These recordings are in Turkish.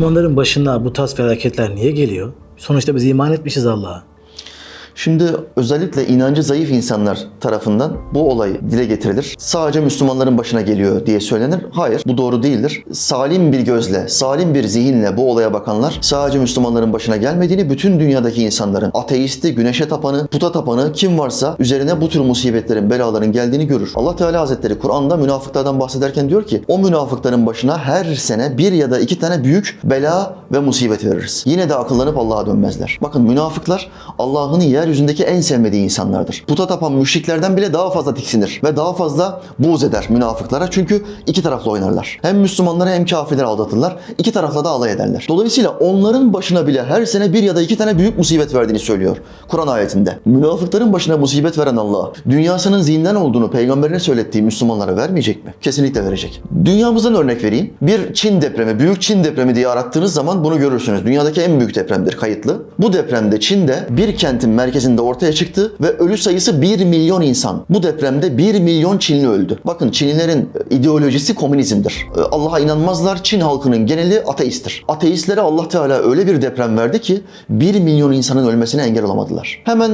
Müslümanların başına bu tarz felaketler niye geliyor? Sonuçta biz iman etmişiz Allah'a. Şimdi özellikle inancı zayıf insanlar tarafından bu olay dile getirilir. Sadece Müslümanların başına geliyor diye söylenir. Hayır, bu doğru değildir. Salim bir gözle, salim bir zihinle bu olaya bakanlar sadece Müslümanların başına gelmediğini, bütün dünyadaki insanların, ateisti, güneşe tapanı, puta tapanı kim varsa üzerine bu tür musibetlerin, belaların geldiğini görür. Allah Teala Hazretleri Kur'an'da münafıklardan bahsederken diyor ki o münafıkların başına her sene bir ya da iki tane büyük bela ve musibet veririz. Yine de akıllanıp Allah'a dönmezler. Bakın münafıklar Allah'ın yeryüzündeki en sevmediği insanlardır. Puta tapan müşriklerden bile daha fazla tiksinir ve daha fazla buğz eder münafıklara. Çünkü iki taraflı oynarlar. Hem Müslümanları hem kafirleri aldatırlar. İki tarafla da alay ederler. Dolayısıyla onların başına bile her sene bir ya da iki tane büyük musibet verdiğini söylüyor Kur'an ayetinde. Münafıkların başına musibet veren Allah, dünyasının zinden olduğunu peygamberine söylettiği Müslümanlara vermeyecek mi? Kesinlikle verecek. Dünyamızdan örnek vereyim. Bir Çin depremi, büyük Çin depremi diye arattığınız zaman bunu görürsünüz. Dünyadaki en büyük depremdir kayıtlı. Bu depremde Çin'de bir kentin merkezinde ortaya çıktı ve ölü sayısı 1 milyon insan. Bu depremde 1 milyon Çinli öldü. Bakın Çinlilerin ideolojisi komünizmdir. Ee, Allah'a inanmazlar. Çin halkının geneli ateisttir. Ateistlere Allah Teala öyle bir deprem verdi ki 1 milyon insanın ölmesine engel olamadılar. Hemen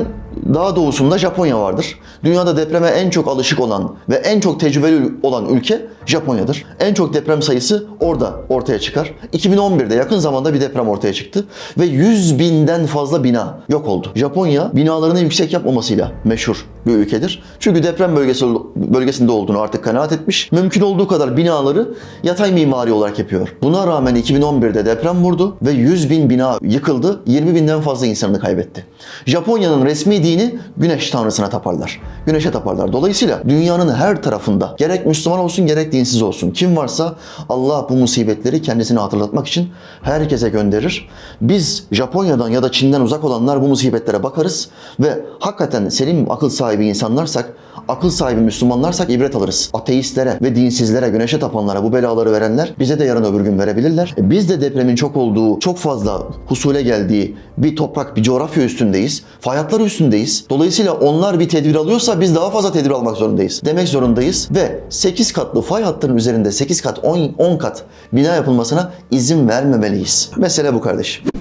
daha doğusunda Japonya vardır. Dünyada depreme en çok alışık olan ve en çok tecrübeli olan ülke Japonya'dır. En çok deprem sayısı orada ortaya çıkar. 2011'de yakın zamanda bir deprem ortaya çıktı ve 100 binden fazla bina yok oldu. Japonya binalarını yüksek yapmamasıyla meşhur bir ülkedir. Çünkü deprem bölgesi bölgesinde olduğunu artık kanaat etmiş. Mümkün olduğu kadar binaları yatay mimari olarak yapıyor. Buna rağmen 2011'de deprem vurdu ve 100 bin bina yıkıldı. 20 binden fazla insanını kaybetti. Japonya'nın resmi dini güneş tanrısına taparlar. Güneşe taparlar. Dolayısıyla dünyanın her tarafında gerek Müslüman olsun gerek dinsiz olsun kim varsa Allah bu musibetleri kendisine hatırlatmak için herkese gönderir. Biz Japonya'dan ya da Çin'den uzak olanlar bu musibetlere bakarız ve hakikaten selim akıl sahibi insanlarsak, akıl sahibi Müslümanlarsak ibret alırız. Ateistlere ve dinsizlere, güneşe tapanlara bu belaları verenler bize de yarın öbür gün verebilirler. E Biz de depremin çok olduğu, çok fazla husule geldiği bir toprak, bir coğrafya üstündeyiz. Fay hatları üstündeyiz. Dolayısıyla onlar bir tedbir alıyorsa biz daha fazla tedbir almak zorundayız. Demek zorundayız ve 8 katlı fay hattının üzerinde 8 kat, 10, 10 kat bina yapılmasına izin vermemeliyiz. Mesele bu kardeşim.